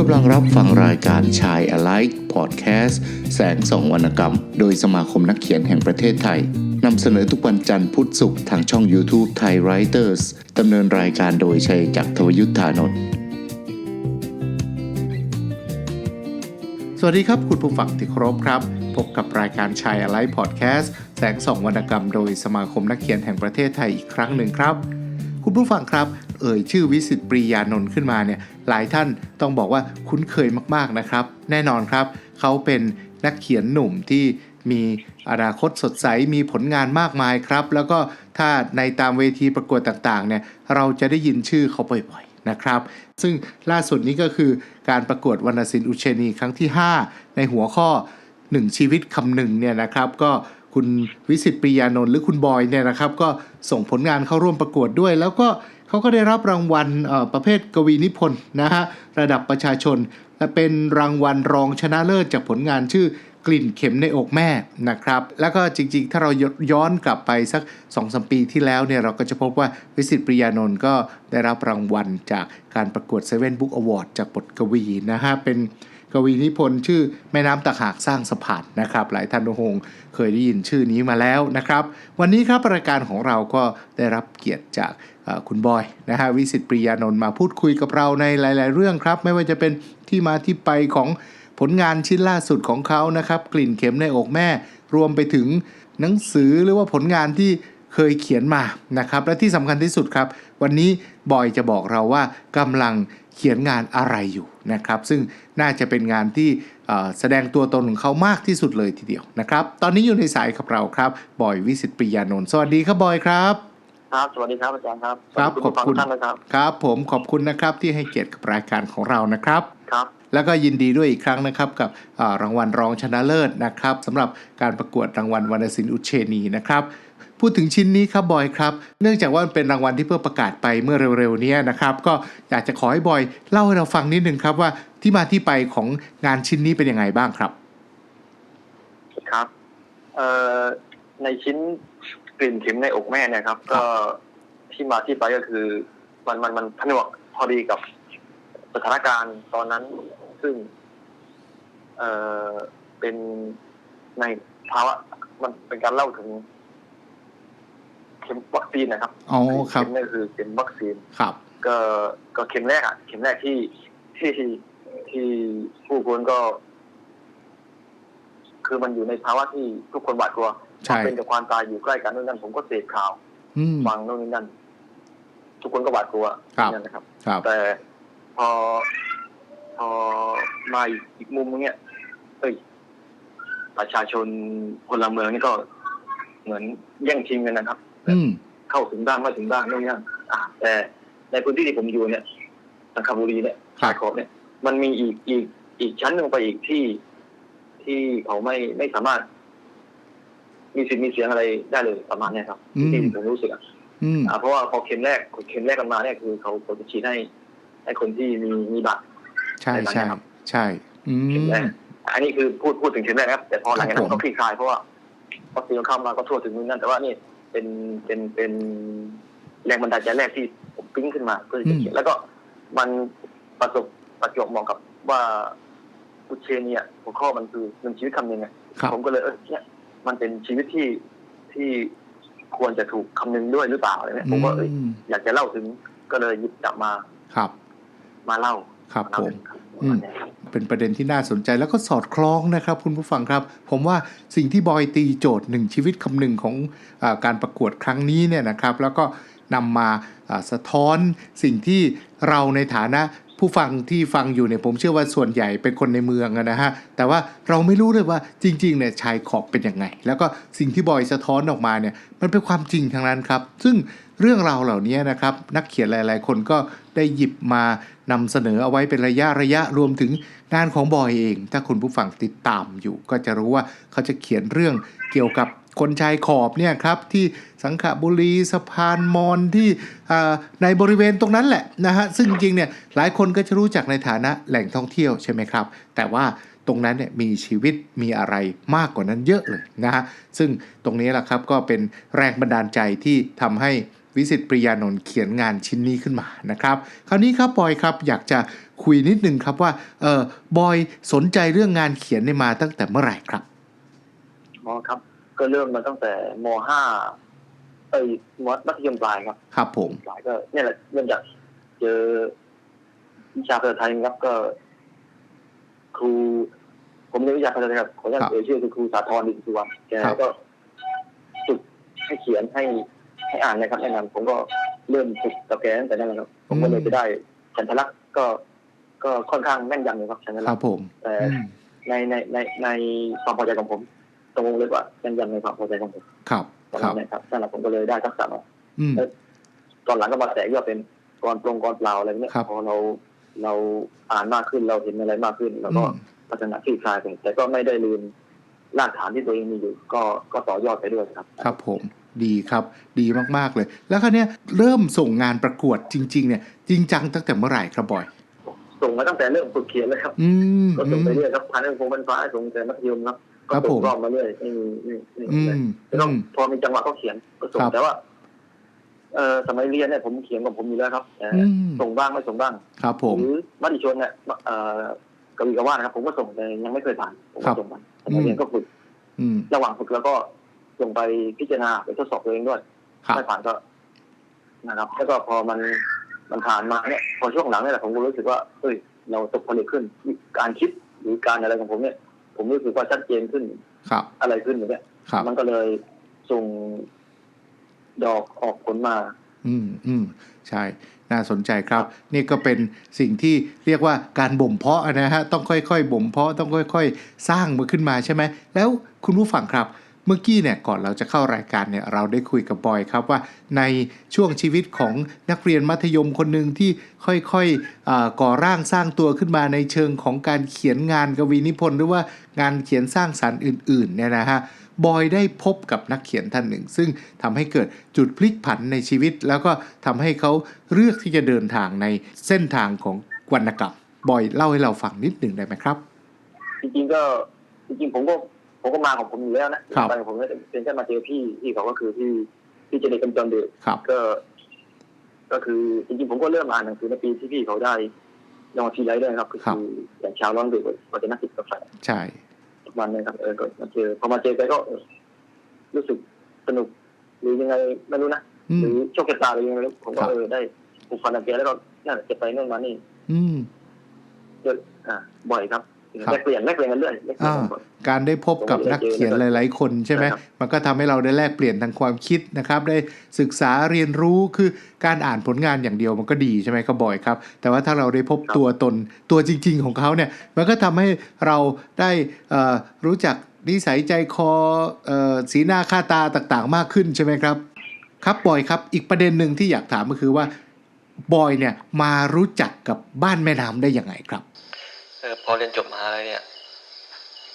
กำลังรับฟังรายการชาย Alike Podcast แสงสองวรรณกรรม โดยสมาคมนักเขียนแห่งประเทศไทยนำเสนอทุกวันจันทร์พุธศุกร์ทางช่อง YouTube Thai Writers ดำเนินรายการโดยชัยจักรทวยุทธานนท์สวัสดีครับคุณผู้ฟังที่เคารพครับ พบกับรายการชาย Alike Podcast แสงสองวรรณกรรม โดยสมาคมนักเขียนแห่งประเทศไทยอีกครั้งหนึ่งครับ คุณผู้ฟังครับ เอ่ยชื่อวิสิตปรียานนท์ขึ้นมาเนี่ยหลายท่านต้องบอกว่าคุ้นเคยมากๆนะครับ แน่นอนครับ เขาเป็นนักเขียนหนุ่มที่มีอนาคตสดใสมีผลงานมากมายครับ แล้วก็ถ้าในตามเวทีประกวดต่างๆเนี่ยเราจะได้ยินชื่อเขาบ่อยๆนะครับ ซึ่งล่าสุดนี้ก็คือการประกวดวรรณศิลป์อุเชนีครั้งที่ 5 ในหัวข้อ 1 ชีวิตคำหนึ่งเนี่ยนะครับ ก็ คุณวิสิตปรียานนท์หรือคุณบอยเนี่ยนะครับ ก็ส่งผลงานเข้าร่วมประกวดด้วย แล้วก็เขาก็ได้รับรางวัลประเภทกวีนิพนธ์นะฮะระดับประชาชน และเป็นรางวัลรองชนะเลิศจากผลงานชื่อกลิ่นเข็มในอกแม่นะครับ แล้วก็จริงๆ ถ้าเราย้อนกลับไปสัก2อสปีที่แล้วเนี่ยเราก็จะพบว่าวิสิตปริยานนท์ก็ได้รับรางวัลจากการประกวด Seven Book Award จากบทกวีนะฮะเป็น กวีนิพนธ์ชื่อแม่น้ำตะหากสร้างสะพานนะครับ หลายท่านคงเคยได้ยินชื่อนี้มาแล้วนะครับ วันนี้ครับรายการของเราก็ได้รับเกียรติจากคุณบอยนะฮะวิสิตปริยานนท์มาพูดคุยกับเราในหลาย ๆ เรื่องครับ ไม่ว่าจะเป็นที่มาที่ไปของผลงานชิ้นล่าสุดของเขานะครับ กลิ่นเข็มในอกแม่ รวมไปถึงหนังสือหรือว่าผลงานที่เคยเขียนมานะครับ และที่สำคัญที่สุดครับ วันนี้บอยจะบอกเราว่ากำลังเขียนงานอะไรอยู่ นะครับ ซึ่งน่าจะเป็นงานที่เอ่อแสดงตัวตนของเขามากที่สุดเลยทีเดียวนะครับ ตอนนี้อยู่ในสายกับเราครับบอยวิสิตปริยานนท์สวัสดีครับบอยครับครับ สวัสดีครับอาจารย์ครับครับสวัสดีขอบคุณผู้ฟังทุกท่านนะครับครับ ผมขอบคุณนะครับที่ให้เกียรติกับรายการของเรานะครับครับแล้วก็ยินดีด้วยอีกครั้งนะครับกับอ่ารางวัลรองชนะเลิศนะครับสำหรับการประกวดรางวัลวรรณศิลป์อุเชนีนะครับ พูดถึงชิ้นนี้ครับบอยครับ เนื่องจากว่ามันเป็นรางวัลที่เพิ่งประกาศไปเมื่อเร็วๆเนี้นะครับ ก็อยากจะขอให้บอยเล่าให้เราฟังนิดนึงครับว่าที่มาที่ไปของงานชิ้นนี้เป็นยังไงบ้างครับ ครับเอ่อในชิ้นกลิ่นเข็มในอกแม่เนี่ยครับ ก็ที่มาที่ไปก็คือ มันมันมันผนวกพอดีกับสถานการณ์ตอนนั้น ซึ่ง เอ่อเป็นในภาวะมันเป็นการเล่าถึง เข็มวัคซีนนะครับอ๋อครับเข็มนี่คือเข็มวัคซีนครับ ก็ก็เข็มแรกอะเข็มแรกที่ที่ที่ผู้คนก็ คือมันอยู่ในภาวะที่ทุกคนหวาดกลัวใช่เป็นกับความตายอยู่ใกล้กันนู่นนั่นผมก็เสพข่าวอืมฟังนู่นนี่นั่นทุกคนก็หวาดกลัวครับนั่นนะครับครับแต่พอพอมาอีกอีกมุมนึงเนี่ยเอ้ยประชาชนพลเมืองนี่ก็เหมือนแย่งชิงกันนะครับอืม เข้าถึงบ้างไม่ถึงบ้างนู่นนี่นั่นอะแต่ในพื้นที่ที่ผมอยู่เนี่ยสังขบุรีเนี่ยครัชาบยขอบเนี่ย มันมีอีกอีกอีกชั้นหนึ่งไปอีกที่ที่เขาไม่ไม่สามารถ มีสิทธิ์มีเสียงอะไรได้เลยประมาณเนี้ยครับอืมที่ผมรู้สึกอะอืมอะเพราะว่าพอเข็มแรกเข็มแรกกันมาเนี่ยคือเขาเขาจะฉีดให้ให้คนที่มีมีบัตรใช่ใช่ใช่อืเข็มแรมกอันนี้คือพูดพูดถึงเข็มแรกนะครับแต่พอหลังจากครันั้บนผมก็คลี่คลายเพราะว่าวัคซีนเข้ามาก็ทั่วถึงนู่นนั่นแต่ว่านี่ เป็นเป็นเป็นแรงบันดาลใจแรกที่ผมปิ้งขึ้นมาเพื่อที่จะเขียนแล้วก็มันประสบประจวบเหมาะกับว่าอุเชเนียหัวข้อมันคือหนึ่งชีวิตคำหนึ่งไงครับผมก็เลยเออเนี่ยมันเป็นชีวิตที่ที่ควรจะถูกคำนึงด้วยหรือเปล่าอะไรเนี่ยผมก็เอยอืมอยากจะเล่าถึงก็เลยหยิบจับมาครับ มาเล่า ครับเล่าผมถึงครับอืมเป็นประเด็นที่น่าสนใจแล้วก็สอดคล้องนะครับ คุณผู้ฟังครับ ผมว่าสิ่งที่บอยตีโจทย์หนึ่งชีวิตคำหนึ่งของอาการประกวดครั้งนี้เนี่ยนะครับ แล้วก็นำมาอ่าสะท้อนสิ่งที่เราในฐานะ ผู้ฟังที่ฟังอยู่เนี่ยผมเชื่อว่าส่วนใหญ่เป็นคนในเมืองนะฮะแต่ว่าเราไม่รู้เลยว่าจริงๆเนี่ยชายขอบเป็นยังไง แล้วก็สิ่งที่บอยสะท้อนออกมาเนี่ยมันเป็นความจริงทั้งนั้นครับ ซึ่งเรื่องราวเหล่านี้นะครับนักเขียนหลาย ๆ คนก็ได้หยิบมานำเสนอเอาไว้เป็นระยะระยะรวมถึงงานของบอยเอง ถ้าคุณผู้ฟังติดตามอยู่ ก็จะรู้ว่าเขาจะเขียนเรื่องเกี่ยวกับ คนชายขอบเนี่ยครับที่สังขบุรีสะพานมอนที่ในบริเวณตรงนั้นแหละนะฮะซึ่งจริงๆเนี่ยหลายคนก็จะรู้จักในฐานะแหล่งท่องเที่ยวใช่ไหมครับ แต่ว่าตรงนั้นเนี่ยมีชีวิตมีอะไรมากกว่านั้นเยอะเลยนะฮะซึ่งตรงนี้แหละครับก็เป็นแรงบันดาลใจที่ทำให้วิสิตปริยานนท์เขียนงานชิ้นนี้ขึ้นมานะครับ คราวนี้ครับปอยครับอยากจะคุยนิดนึงครับว่าเออบอยสนใจเรื่องงานเขียนเนี่ยมาตั้งแต่เมื่อไหร่ครับอ๋อครับ ก็เริ่มมาตั้งแต่มห้าเอ้ยมมัธยมปลายครับครับผมปลายก็เนี่ยแหละเริ่มจากเจอวิชาภาษาไทยครับก็ ครู ผมเรียนวิชาภาษาไทยครับขออนุญาตเอ่ยชื่อคือครูสาธรดินสุวรรณแกก็ฝึกให้เขียนให้ให้อ่านนะครับแนะนำผมก็เริ่มฝึกกับแกตั้งแต่นั้นแหละครับ ผมก็เลยไปได้ฉันทลักษณ์ก็ก็ค่อนข้างแม่นยำเลยครับฉันทคลัรักบษณ์ผมแต่อืมในในในในความพอใจของผม ตรงเลยว่าแม่นยำในความพอใจของผมครับตอนครันั้บนนะครับนั่นแหละผมก็เลยได้ทักษะมาอืมตอนหลังก็มาแตกยอดเป็นกรปรงกรเปล่าอะไรเนี่ยครับพอเราเราอ่านมากขึ้นเราเห็นอะไรมากขึ้น แล้วก็อืมพัฒนาคลี่คลายไปแต่ก็ไม่ได้ลืมรากฐานที่ตัวเองมีอยู่ ก็ก็ต่อยอดไปด้วยครับ ครับผมดีครับ ดีมากๆเลย แล้วคราวเนี้ยเริ่มส่งงานประกวดจริง ๆ เนี่ย จริงจังตั้งแต่เมื่อไหร่ครับบอย ส่งมาตั้งแต่เริ่มฝึกเขียนเลยครับอืมก็อืส่งมไปเรื่อยครับพันธุ์คงพันฟ้าส่งแต่มัธยมครับ ก็ครับส่ผงมรอบมาเรื่อยไม่มีไม่ไม่อืไม่มแล้วก็อืมพอมีจังหวะก็เขียนก็ส่งครับแต่ว่า เออสมัยเรียนเนี่ยผมเขียนของผมอยู่แล้วครับแต่อืมส่งบ้างไม่ส่งบ้าง ครับ ผมหรือมติชนเนี่ยเอ่อกวีกว่านะครับ ผมก็ส่งแต่ยังไม่เคยผ่านผมครัก็บส่งไปสมัยเรียนก็ฝึกอืมระหว่างฝึกแล้วก็ส่งไปพิจารณาไปทดสอบตัวเองด้วยครับไม่ผ่านก็นะครับแล้วก็พอมันมันผ่านมาเนี่ยพอช่วงหลังเนี่ยแหละผมก็รู้สึกว่าเอ้ยเราตกผลึกขึ้นการคิดหรือการอะไรของผมเนี่ย ผมรู้สึกว่าชัดเจนขึ้นครับ อะไรขึ้นอย่างเงี้ยครับมันก็เลยส่งดอกออกผลมา อืมอืมใช่ น่าสนใจครับ นี่ก็เป็นสิ่งที่เรียกว่าการบ่มเพาะนะฮะ ต้องค่อยๆบ่มเพาะ ต้องค่อย ๆ สร้างมันขึ้นมาใช่ไหม แล้วคุณผู้ฟังครับ เมื่อกี้เนี่ยก่อนเราจะเข้ารายการเนี่ยเราได้คุยกับบอยครับว่าในช่วงชีวิตของนักเรียนมัธยมคนหนึ่งที่ค่อยๆก่อร่างสร้างตัวขึ้นมาในเชิงของการเขียนงานกวีนิพนธ์หรือว่างานเขียนสร้างสรรค์อื่นๆเนี่ยนะฮะบอยได้พบกับนักเขียนท่านหนึ่ง ซึ่งทำให้เกิดจุดพลิกผันในชีวิต แล้วก็ทำให้เขาเลือกที่จะเดินทางในเส้นทางของวรรณกรรมบอยเล่าให้เราฟังนิดหนึ่งได้ไหมครับ จริงๆก็จริงๆผมก็ ผมก็มาของผมอยู่แล้วนะครับไปของผมเนี่ยเป็นแค่มาเจอพี่พี่เขาก็คือพี่พี่เจเนกำจรเดชครับ ก็ ก็คือจริงๆผมก็เริ่มอ่านหนังสือในปีที่พี่เขาได้รางวัลทีไรด้วยครับ ก็ครับคืออย่างเช้าร้อนดึกก็จะนักศึกษาใช่ทุกวันเลยครับเออก็มาเจอพอมาเจอไปก็เออรู้สึกสนุกหรือยังไงไม่รู้นะอืหมรือโชคชะตาหรือยังไงไม่รู้ผมครัก็บเออได้ผูกพันกับแกแล้วก็น่าจะไปโน่นมานี่ อืมก็อ่าบ่อยครับ ครับแลกเปลี่ยนแลกเปลี่ยนกันเรื่อยแลกเปลี่ยนกันบ่อยการได้พบกับนักเขียนหลาย ๆ คนใช่ไหมใช่ครับมันก็ทำให้เราได้แลกเปลี่ยนทางความคิดนะครับ ได้ศึกษาเรียนรู้คือการอ่านผลงานอย่างเดียวมันก็ดีใช่ไหมครับบอยครับ แต่ว่าถ้าเราได้พบตัวตนตัวจริง ๆ ของเขาเนี่ยมันก็ทำให้เราได้เอ่อรู้จักนิสัยใจคอเอ่อสีหน้าค่าตาต่าง ๆ มากขึ้นใช่ไหมครับ ครับบอยครับ อีกประเด็นหนึ่งที่อยากถามก็คือว่าบอยเนี่ยมารู้จักกับบ้านแม่น้ำได้ยังไงครับเออ พอเรียนจบมหาลัยเนี่ย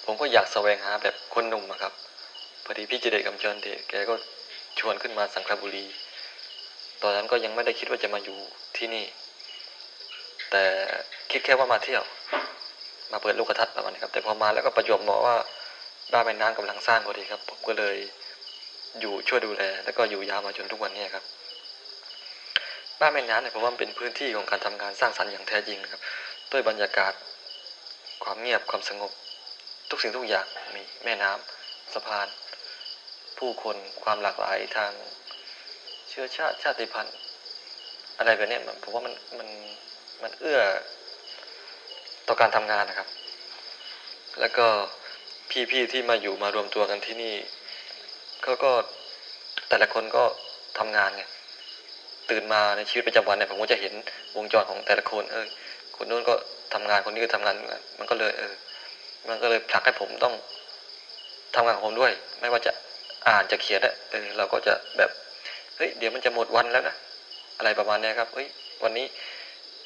ผมก็อยากแสวงหาแบบคนหนุ่มอะครับพอดีพี่เจเดชกำจรเดชแกก็ชวนขึ้นมาสังขบุรี ตอนนั้นก็ยังไม่ได้คิดว่าจะมาอยู่ที่นี่ แต่คิดแค่ว่ามาเที่ยว มาเปิดลูกกระทัดประมาณนี้ครับ แต่พอมาแล้วก็ประจวบเหมาะว่าบ้านแม่น้ำกำลังสร้างพอดีครับ ผมก็เลยอยู่ช่วยดูแล แล้วก็อยู่ยาวมาจนทุกวันนี้ครับ บ้านแม่น้ำเนี่ยผมว่าเป็นพื้นที่ของการทำงานสร้างสรรค์อย่างแท้จริงครับ ด้วยบรรยากาศ ความเงียบความสงบ ทุกสิ่งทุกอย่างมีแม่น้ำสะพาน ผู้คนความหลากหลายทางเชื้อชาติชาติพันธุ์อะไรแบบนี้ผมว่ามันมันมันเอื้อต่อการทำงานนะครับ แล้วก็พี่ๆที่มาอยู่มารวมตัวกันที่นี่เขาก็แต่ละคนก็ทำงานไงตื่นมาในชีวิตประจำวันเนี่ยผมก็จะเห็นวงจรของแต่ละคน เออคนนู้นก็ ทำงานคนนี้ก็ทำงาน มันก็เลยเออ มันก็เลยผลักให้ผมต้องทำงานของผมด้วย ไม่ว่าจะอ่านจะเขียนอะเออเราก็จะแบบเฮ้ยเดี๋ยวมันจะหมดวันแล้วนะอะไรประมาณเนี้ยครับเฮ้ยวันนี้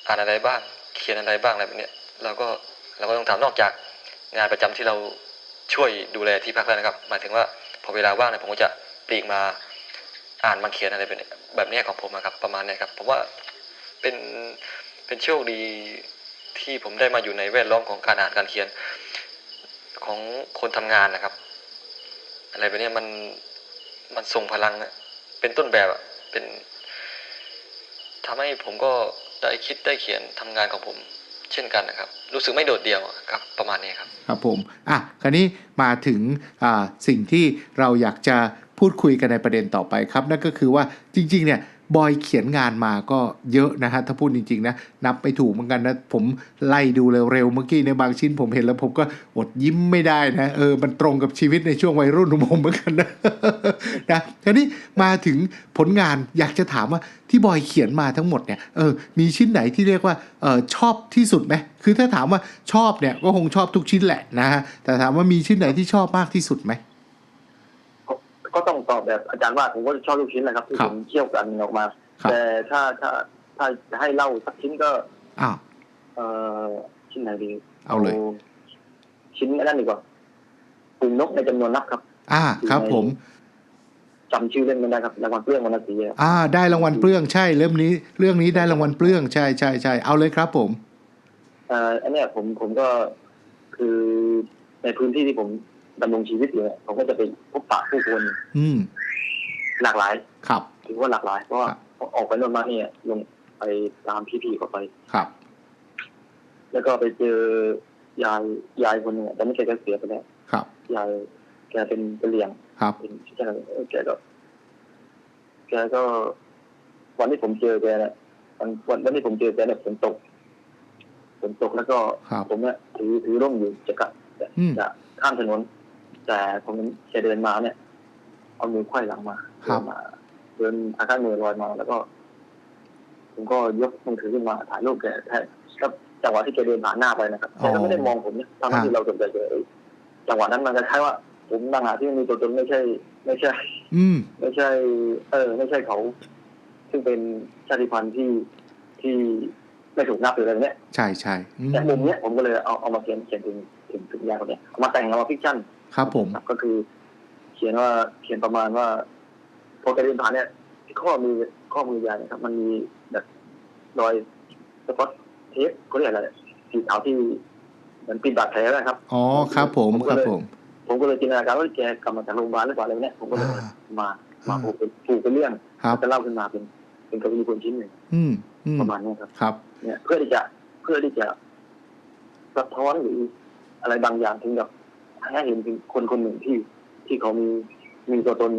อ่านอะไรบ้าง เขียนอะไรบ้างอะไรแบบเนี้ยเราก็เราก็ต้องทำนอกจากงานประจำที่เราช่วยดูแลที่พักแล้วนะครับ หมายถึงว่าพอเวลาว่างเนี่ยผมก็จะปลีกมาอ่านมาเขียนอะไรแบบเนี้ยของผมอะครับประมาณเนี้ยครับผมว่าเป็นเป็นโชคดี ที่ผมได้มาอยู่ในแวดล้อมของการอ่านการเขียนของคนทำงานนะครับ อะไรแบบนี้มันมันส่งพลังเป็นต้นแบบเป็นทำให้ผมก็ได้คิดได้เขียนทำงานของผม เช่นกันนะครับ รู้สึกไม่โดดเดี่ยวครับ ประมาณนี้ครับ ครับผมอะคราวนี้มาถึงสิ่งที่เราอยากจะพูดคุยกันในประเด็นต่อไปครับ นั่นก็คือว่าจริง ๆ เนี่ย บอยเขียนงานมาก็เยอะนะฮะถ้าพูดจริงๆนะนับไปถูกเหมือนกันนะ ผมไล่ดูเร็วๆเมื่อกี้ในบางชิ้นผมเห็นแล้วผมก็อดยิ้มไม่ได้นะเออมันตรงกับชีวิตในช่วงวัยรุ่นของผมเหมือนกันนะนะคราวนี้มาถึงผลงานอยากจะถามว่าที่บอยเขียนมาทั้งหมดเนี่ยเออมีชิ้นไหนที่เรียกว่าเออชอบที่สุดไหมคือถ้าถามว่าชอบเนี่ยก็คงชอบทุกชิ้นแหละนะฮะแต่ถามว่ามีชิ้นไหนที่ชอบมากที่สุดไหม ก็ก็ต้องตอบแบบอาจารย์ว่าผมก็ชอบทุกชิ้นแหละครับที่ครัผบมเคี่ยวกันออกมาครับแต่ถ้าถ้าถ้าจะให้เล่าสักชิ้นก็อ้าวเอ่อชิ้นไหนดีเอาเลย ชิ้นนั่นดีกว่าปุ่มนกในจำนวนนับครับ อ่า ครับผมจำชื่อเล่นไม่ได้ครับรางวัลเปลื้องวรรณศรีอะอ่า ได้รางวัลเปลื้องใช่เรื่องนี้ เรื่องนี้ได้รางวัลเปลื้องใช่ใช่ใช่เอาเลยครับผมเอ่ออันเนี้ยผมผมก็คือในพื้นที่ที่ผม ดำรงชีวิตอยู่เนี่ยผมก็จะไปพบปะผู้คนอืมหลากหลายครับ ถือว่าหลากหลาย เพราะว่าครับพอออกไปโน่นมาเนี่ยลงไปตามพี่ๆก็ไป ครับ แล้วก็ไปเจอยายยายคนหนึ่งอะแต่ไม่แกก็เสียไปแล้วครับ ยายแกเป็นเป็นเลียง ครับ เป็นแกเออแกก็แกก็ วันที่ผมเจอแกเนี่ยวันวันวันที่ผมเจอแกเนี่ยฝนตกฝนตกแล้วก็ครับผมเนี่ยถือถือร่มอยู่จะกลับจะอืม จะข้ามถนน แต่ผมเห็นแกเดินมาเนี่ย เอามือไขว้หลังมาครัเดิบนมาเดินคล้ายๆมือลอยมาแล้วก็ ผมก็ยกมือถือขึ้นมาถ่ายรูปแกแค่ก็จังหวะที่แกเดินผ่านหน้าไปนะครับแกก็ไม่ได้มองผมเนี่ยตอนนั้นที่เราสนใจแกเอ้ยจังหวะนั้นมันจะคล้ายว่า ผมต่างหากที่มีตัวตนไม่ใช่ ไม่ใช่ อืมไม่ใช่ เออ ไม่ใช่เขา ซึ่งเป็นชาติพันธุ์ที่ที่ไม่ถูกนับหรืออะไรเนี่ยใช่ใช่อืมแต่มุมเนี้ยผมก็เลยเอาเอามาเขียนเขียนถึงถึงถึงยาคนเนี้ยเอามาแต่งเอามาฟิกชั่น ครับผม ก็คือ เขียนว่าเขียนประมาณว่าพอแกเดินผ่านเนี่ยข้อมือข้อมือยายนะครับ มันมีแบบรอยสปอตเทปเขาเรียกอะไรสีขาวที่เหมือนปิดบาดแผลนะครับอ๋อครับผมผมคก็รับเลยผม ผมก็เลยจินตนาการว่าแกกลับมาจากโรงพยาบาลหรือเปล่าอะไรเนี่ยผมก็เลยอ่ามามาอ่าผูกเป็นผูกเป็นเรื่องครับจะเล่าขึ้นมาเป็น เป็นกวีคนชิ้นหนึ่งอืมอืมประมาณเนี้ยครับครับ เนี่ย เพื่อที่จะเพื่อที่จะสะท้อนหรืออะไรบางอย่างถึงกับ ให้เห็นถึงคนคนหนึ่งที่ที่เขามีมีตัวตน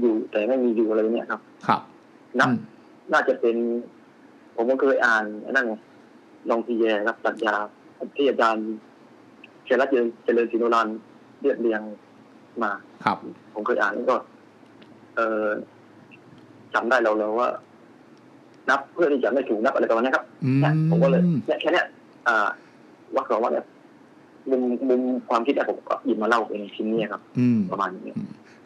อยู่แต่ไม่มีอยู่อะไรเนี่ยครับ ครับนับอืมน่าจะเป็น ผมก็เคยอ่านไอ้นั่นไงลองทีแยครับปรัชญาที่อาจารย์เชลัดเจริญเจริญศรีโนรันเรียบเรียงมา ครับ ผมเคยอ่านแล้วก็ เออจำได้เราแล้วว่า นับเพื่อที่จะไม่ถูกนับอะไรประมาณนี้ครับอืมเนี่ยผมก็เลยเนี่ยแค่เนี้ยอ่าวักสองวักเนี่ย มุมมุมความคิดเนี่ยผมก็หยิบมาเล่าเป็นชิ้นนี้ครับอืมประมาณนี้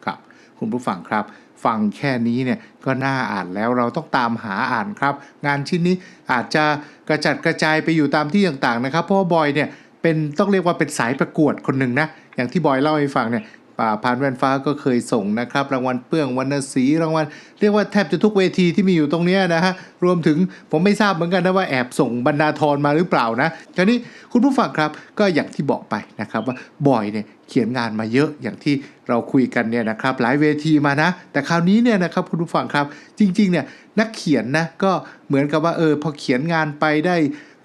ครับ คุณผู้ฟังครับ ฟังแค่นี้เนี่ยก็น่าอ่านแล้วเราต้องตามหาอ่านครับ งานชิ้นนี้อาจจะกระจัดกระจายไปอยู่ตามที่ต่างๆนะครับเพราะว่าบอยเนี่ยเป็นต้องเรียกว่าเป็นสายประกวดคนหนึ่งนะอย่างที่บอยเล่าให้ฟังเนี่ย ป่าพานแวนฟ้าก็เคยส่งนะครับ รางวัลเปื้องวรรณศรีรางวัลเรียกว่าแทบจะทุกเวทีที่มีอยู่ตรงนี้นะฮะรวมถึงผมไม่ทราบเหมือนกันนะว่าแอบส่งบรรดาทรมาหรือเปล่านะทีนี้คุณผู้ฟังครับก็อย่างที่บอกไปนะครับว่าบอยเนี่ยเขียนงานมาเยอะอย่างที่เราคุยกันเนี่ยนะครับหลายเวทีมานะ แต่คราวนี้เนี่ยนะครับคุณผู้ฟังครับ จริงๆเนี่ยนักเขียนนะก็เหมือนกับว่าเออพอเขียนงานไปได้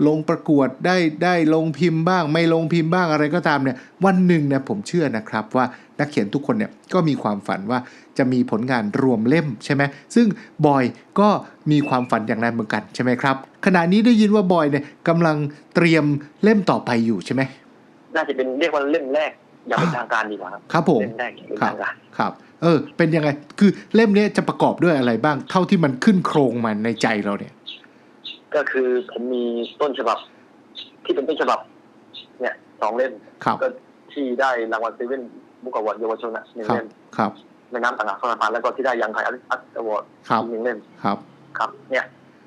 ลงประกวดได้ได้ลงพิมพ์บ้าง ไม่ลงพิมพ์บ้างอะไรก็ตามเนี่ยวันหนึ่งเนี่ยผมเชื่อนะครับว่า นักเขียนทุกคนเนี่ยก็มีความฝันว่าจะมีผลงานรวมเล่มใช่ไหมซึ่งบอยก็มีความฝันอย่างนั้นเหมือนกันใช่ไหมครับขณะนี้ได้ยินว่าบอยเนี่ยกำลังเตรียมเล่มต่อไปอยู่ใช่ไหมน่าจะเป็นเรียกว่าเล่มแรกอย่างเป็นทางการดีกว่าครับครับผมเล่มแรกอย่างเป็นครับทางการครับเออ เป็นยังไง คือเล่มเนี้ยจะประกอบด้วยอะไรบ้าง เท่าที่มันขึ้นโครงมาในใจเราเนี่ย ก็คือผมมีต้นฉบับ ที่เป็นต้นฉบับ เนี่ยสองเล่มครับก็ที่ได้รางวัลเซเว่น บุกอวอร์ดเยาวชนอะหนึ่งครับเล่มครับ ในน้ำต่างหากสารพันแล้วก็ที่ได้ยังไทยอัพอวอร์ดครับอีกหนึ่งเล่มครับ ครับ เนี่ย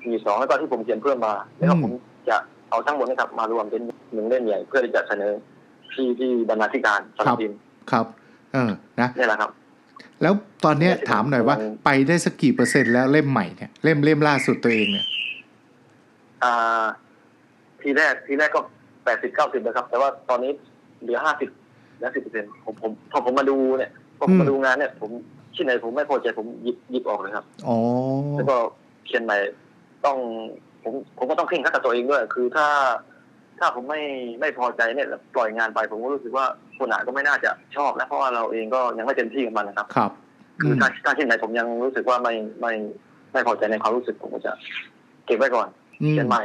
มีสองแล้วก็ที่ผมเขียนเพิ่มมา แล้วก็อืมผมจะเอาทั้งหมดเนะครับมารวมเป็นหนึ่งเล่มใหญ่เพื่อที่จะเสนอที่ที่บรรณาธิการสำนักพิมพ์ครับ เออนะนี่แหละครับ แล้วตอนเนี้ยเนี่ยถามหน่อยว่าผมไปได้สักกี่เปอร์เซ็นต์แล้วเล่มใหม่เนี่ยเล่มเล่มล่าสุดตัวเองเนี่ยอ่าทีแรกทีแรกก็แปดสิบเก้าสิบนะครับ แต่ว่าตอนนี้เหลือห้าสิบ และสิบเปอร์เซ็นต์ผมผมพอผมมาดูเนี่ยพอผมอืมมาดูงานเนี่ย ผมชิ้นไหนผมไม่พอใจผมหยิบหยิบออกเลยครับอ๋อแล้วก็เขียนใหม่ต้องผมผมก็ต้องเคร่งครัดกับตัวเองด้วย คือถ้าถ้าผมไม่ไม่พอใจเนี่ยแล้วปล่อยงานไปผมก็รู้สึกว่าคนอ่านก็ไม่น่าจะชอบนะเพราะว่าเราเองก็ยังไม่เต็มที่กับมันนะครับ ครับ คือถ้าถ้าที่ไหนผมยังรู้สึกว่าไม่ไม่ไม่พอใจในความรู้สึกผมก็จะ เก็บไว้ก่อนอืมเขียนใหม่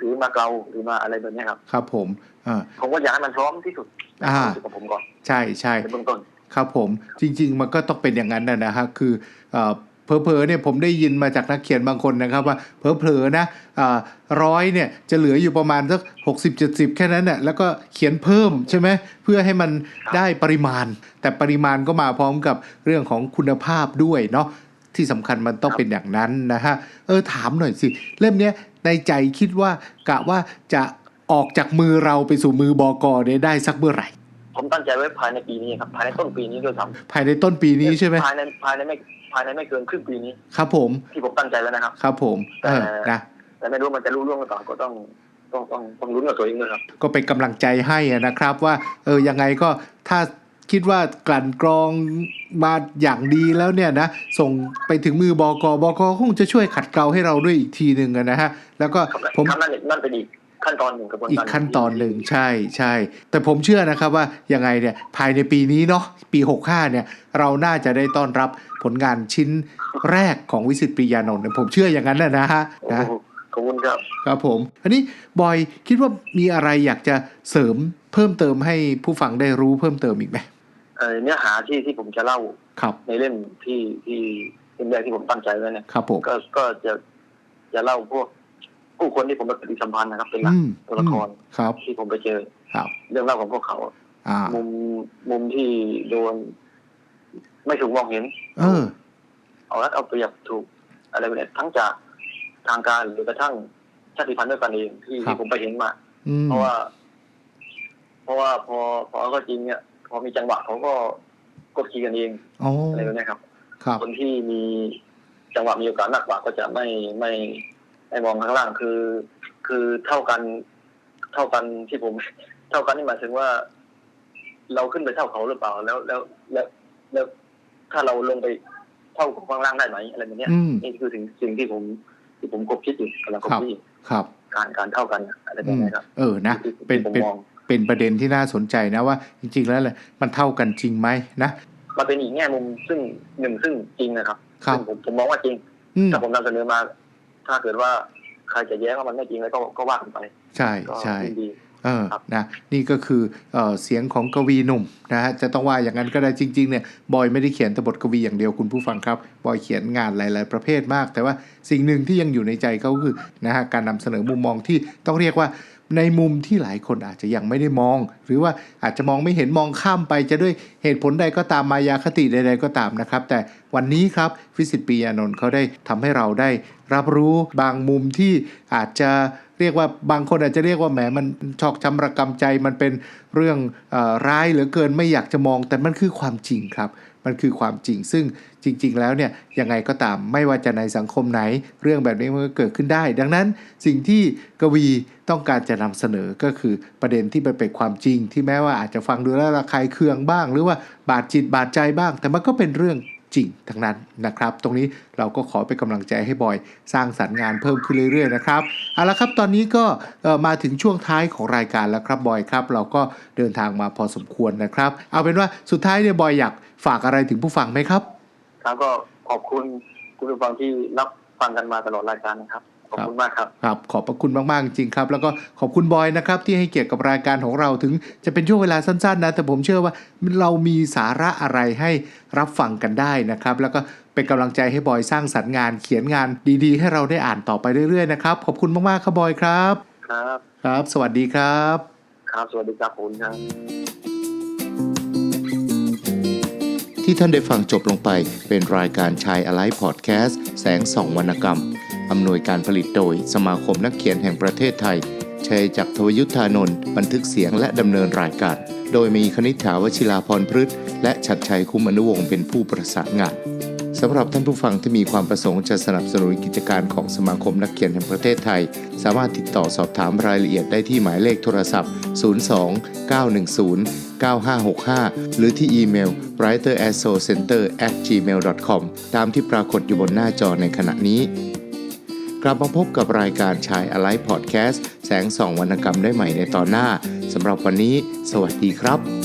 หรืออมหรือมาเกาหรือมาอะไรแบบเนี้ยครับ ครับผมอ่าผมก็อยากให้มันพร้อมที่สุดในความรู้สึกของผมก่อน ใช่ใช่ในเบื้องต้น ครับผม จริง ๆ มันก็ต้องเป็นอย่างนั้นนะนะฮะคือเอ่อเผลอๆเนี่ยผมได้ยินมาจากนักเขียนบางคนนะครับว่าเผลอๆนะร้อยเนี่ยจะเหลืออยู่ประมาณสักหกสิบเจ็ดสิบแค่นั้นน่ะแล้วก็เขียนเพิ่มใช่ไหมเพื่อให้มันครับได้ปริมาณ แต่ปริมาณก็มาพร้อมกับเรื่องของคุณภาพด้วยเนาะที่สำคัญมันต้องเป็นอย่างนั้นนะฮะเออถามหน่อยสิ เล่มเนี้ย ในใจคิดว่ากะว่าจะออกจากมือเราไปสู่มือบอกอเนี่ยได้สักเมื่อไหร่ ผมตั้งใจไว้ภายในปีนี้ครับภายในต้นปีนี้ด้วยซ้ภายในต้นปีำนี้ใช่ไหมภายในภายในไม่ภายในไม่เกินครึ่งปีนี้ ครับผมที่ผมตั้งใจไว้นะครับ ครับผมเออแต่นะแต่ไม่รู้มันจะรู้เรื่องหรือเปล่าก็ต้องต้องต้องต้องลุ้นกับตัวเองด้วยครับ ก็เป็นกำลังใจให้อะนะครับว่าเออยังไงก็ถ้า คิดว่ากลั่นกรองมาอย่างดีแล้วเนี่ยนะส่งไปถึงมือบอกบอกคงจะช่วยขัดเกลาให้เราด้วยอีกทีหนึ่งอะนะฮะแล้วก็ผมครับนั่นนั่นเป็นอีกขั้นตอนหนึ่งกระบวนอีการกขั้นตอนหนึ่งใช่ใช่ แต่ผมเชื่อนะครับว่ายังไงเนี่ยภายในปีนี้เนาะปี 65 เนี่ย เราน่าจะได้ต้อนรับผลงานชิ้นแรกของวิสิตปริยานนท์เนี่ยผมเชื่ออย่างนั้นนะนะฮะโอ้นะโหขอบคุณครับครับผม อันนี้บอยคิดว่ามีอะไรอยากจะเสริมเพิ่มเติมให้ผู้ฟังได้รู้เพิ่มเติมอีกไหม เอ่อเนื้อหาที่ที่ผมจะเล่าครับ ในเล่มที่ที่เล่มแรกที่ผมตั้งใจไว้เนี่ยครับผมก็ก็จะจะเล่าพวกผู้คนที่ผมไปปฏิสัมพันธ์นะครับ เป็นหลักอืมตัวละครครับที่ผมไปเจอครับ เรื่องเล่าของพวกเขาอ่ามุมมุมที่โดน ไม่ถูกมองเห็น เออ เอารัดเอาเปรียบถูก อะไรแบบนี้ทั้งจากทางการหรือกระทั่งชาติพันธุ์ด้วยกันเองที่ครับที่ผมไปเห็นมาอืมเพราะว่า เพราะว่าพอพอก็จริงเนี่ย พอมีจังหวะเขาก็กดขี่กันเองอ๋ออะไรแบบนี้ครับครับคนที่มีจังหวะมีโอกาสมากกว่าก็จะไม่ไม่ไม่มองข้างล่างคือ คือเท่ากันเท่ากันที่ผม เท่ากันนี่หมายถึงว่า เราขึ้นไปเท่าเขาหรือเปล่า แล้วแล้วแล้วแล้วถ้าเราลงไปเท่าของข้างล่างได้ไหมอะไรแบบเนี้ยอืมนี่คือสิ่งสิ่งที่ผมที่ผมคบคิดอยู่กำลังคบครับคิดอยู่ครับ การการเท่ากันอะไรแบอืบมนี้ครับ เออนะที่เป็นที่ผมเป็นมอง เป็นประเด็นที่น่าสนใจนะว่าจริง ๆ แล้วแหละมันเท่ากันจริงไหมนะมันเป็นอีกแง่มุมซึ่งหนึ่งซึ่งจริงนะครับครับซึ่งผมผมมองว่าจริงอืมถ้าผมนำเสนอมา ถ้าเกิดว่าใครจะแย้งว่ามันไม่จริงแล้วก็ก็ว่ากันไป ใช่ก็ใช่ยินดีเออครับนะนี่ก็คือเออเสียงของกวีหนุ่มนะฮะจะต้องว่าอย่างนั้นก็ได้จริงๆเนี่ยบอยไม่ได้เขียนแต่บทกวีอย่างเดียวคุณผู้ฟังครับ บอยเขียนงานหลาย ๆ ประเภทมาก แต่ว่าสิ่งหนึ่งที่ยังอยู่ในใจเขาคือนะฮะการนำเสนอมุมมองที่ต้องเรียกว่า ในมุมที่หลายคนอาจจะยังไม่ได้มอง หรือว่าอาจจะมองไม่เห็นมองข้ามไปจะด้วยเหตุผลใดก็ตามมายาคติใด ๆ ก็ตามนะครับ แต่วันนี้ครับฟิสิตปียานนท์เขาได้ทำให้เราได้ รับรู้บางมุมที่อาจจะเรียกว่าบางคนอาจจะเรียกว่าแหมมันชอกช้ำระกำใจมันเป็นเรื่องออร้ายเหลือเกินไม่อยากจะมอง แต่มันคือความจริงครับ มันคือความจริง ซึ่งจริง ๆ แล้วเนี่ยยังไงก็ตามไม่ว่าจะในสังคมไหน เรื่องแบบนี้มันก็เกิดขึ้นได้ ดังนั้นสิ่งที่กวีต้องการจะนำเสนอก็คือประเด็นที่มันเป็นความจริง ที่แม้ว่าอาจจะฟังดูแล้วระคายเคืองบ้าง หรือว่าบาดจิตบาดใจบ้าง แต่มันก็เป็นเรื่อง จริงทั้งนั้นนะครับ ตรงนี้เราก็ขอเป็นกำลังใจให้บอยสร้างสรรค์งานเพิ่มขึ้นเรื่อยๆนะครับเอาละครับตอนนี้ก็มาถึงช่วงท้ายของรายการแล้วครับบอยครับ เราก็เดินทางมาพอสมควรนะครับ เอาเป็นว่าสุดท้ายเนี่ยบอยอยากฝากอะไรถึงผู้ฟังไหมครับ ครับก็ขอบคุณคุณผู้ฟังที่รับฟังกันมาตลอดรายการนะครับ ขอบคุณมากครับครับ ขอบพระคุณมากๆจริงๆครับ แล้วก็ขอบคุณบอยนะครับ ที่ให้เกียรติกับรายการของเราถึงจะเป็นช่วงเวลาสั้นๆนะ แต่ผมเชื่อว่าเรามีสาระอะไรให้รับฟังกันได้นะครับ แล้วก็เป็นกำลังใจให้บอยสร้างสรรค์งาน เขียนงานดีๆ ให้เราได้อ่านต่อไปเรื่อยๆนะครับขอบคุณมากๆครับบอยครับ ครับครับ สวัสดีครับ ครับ สวัสดีครับผมครับที่ท่านได้ฟังจบลงไปเป็นรายการชายอะไลฟ์พอดแคสต์แสงส่องวรรณกรรม อำนวยการผลิตโดยสมาคมนักเขียนแห่งประเทศไทย ชัยจักรทวยุทธานนท์บันทึกเสียงและดำเนินรายการ โดยมีคณิษฐาวชิราพรพฤษและชัดชัยคุ้มอนุวงศ์เป็นผู้ประสานงานสำหรับท่านผู้ฟังที่มีความประสงค์จะสนับสนุนกิจการของสมาคมนักเขียนแห่งประเทศไทย สามารถติดต่อสอบถามรายละเอียดได้ที่หมายเลขโทรศัพท์ 02 910 9565 หรือที่อีเมล writerassocenter@gmail.com ตามที่ปรากฏอยู่บนหน้าจอในขณะนี้ กลับมาพบกับรายการชายอะไรพอดแคสต์แสงส่องวรรณกรรมได้ใหม่ในตอนหน้าสำหรับวันนี้ สวัสดีครับ